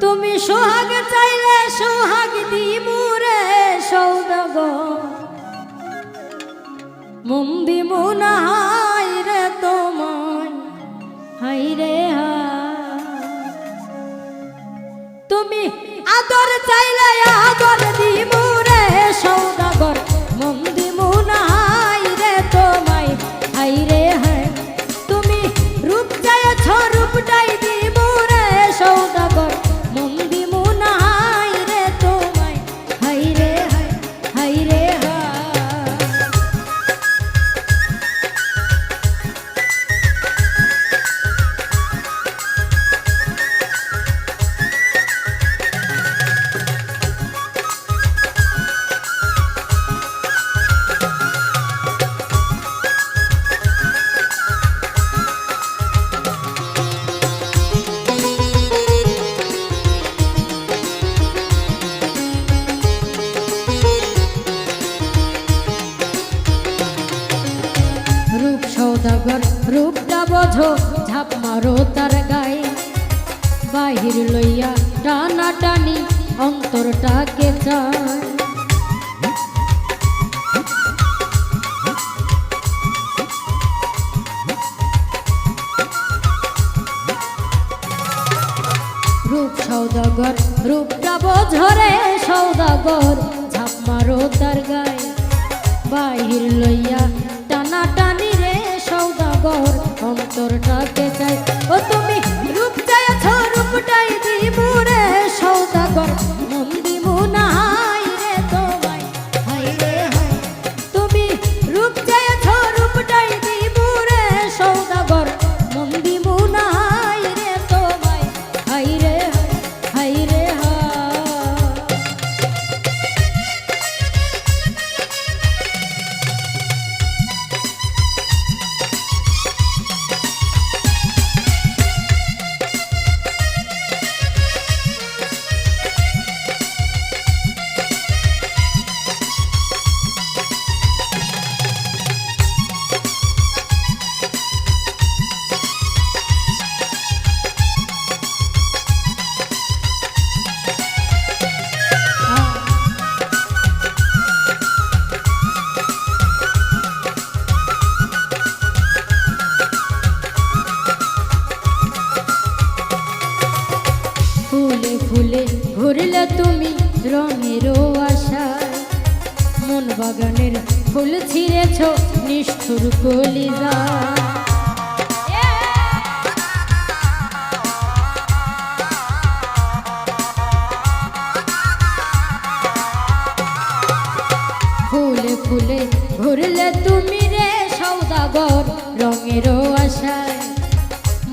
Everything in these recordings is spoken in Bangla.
তুমি সোহাগ চাইলে সোহাগ দিমুরে সৌদাগ মুন্দি মুনা সৌদাগর রূপটা বোঝো, ঝাপ মারো তার গায়ে। বাহির লইয়া টানা টানি অন্তরটাকে চায় সৌদাগর, রূপটা বোঝরে সৌদাগর, ঝাপ মারো তার গায়ে। বাহির লইয়া টানা টানি রে সৌদাগর অন্তরটাকে চাই। ও তুমি ঘুরলে তুমি রঙেরও আশায় মন বাগানের ফুল ছিঁড়েছ নিষ্ঠুর কলিজা। ফুলে ফুলে ঘুরলে তুমি রে সৌদাগর রঙেরও আশায়।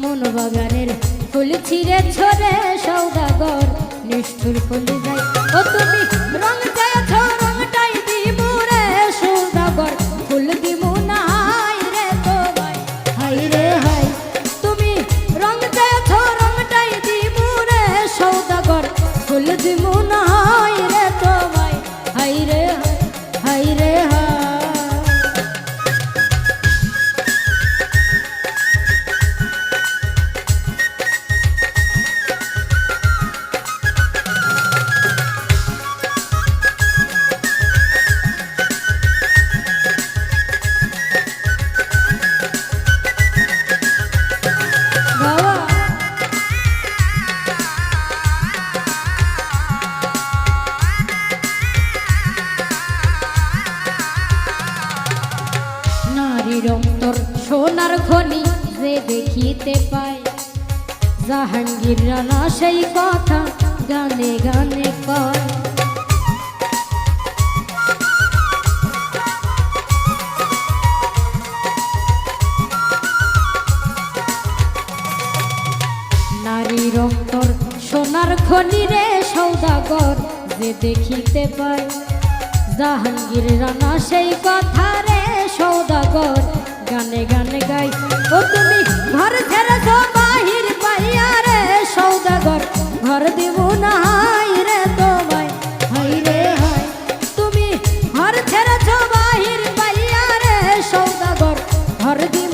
মন বাগানের ফুল ছিঁড়ে ছড়ে সৌদাগর নিষ্ঠুর ফুল যায় ও তুমি রং চাইছ সোনার খনি যে দেখিতে পায়। জাহাঙ্গীর রানা সেই কথা গানে গানে নারীর অন্তর সোনার খনি রে সৌদাগর যে দেখিতে পায়। জাহাঙ্গীর রানা সেই কথা রে সৌদাগর, গানে গানে গাই। ও তুমি ঘর ছেড়েছ বাহির পাইয়া রে সৌদাগর, ঘর দিব না তুমি ঘর ছেড়েছ দিব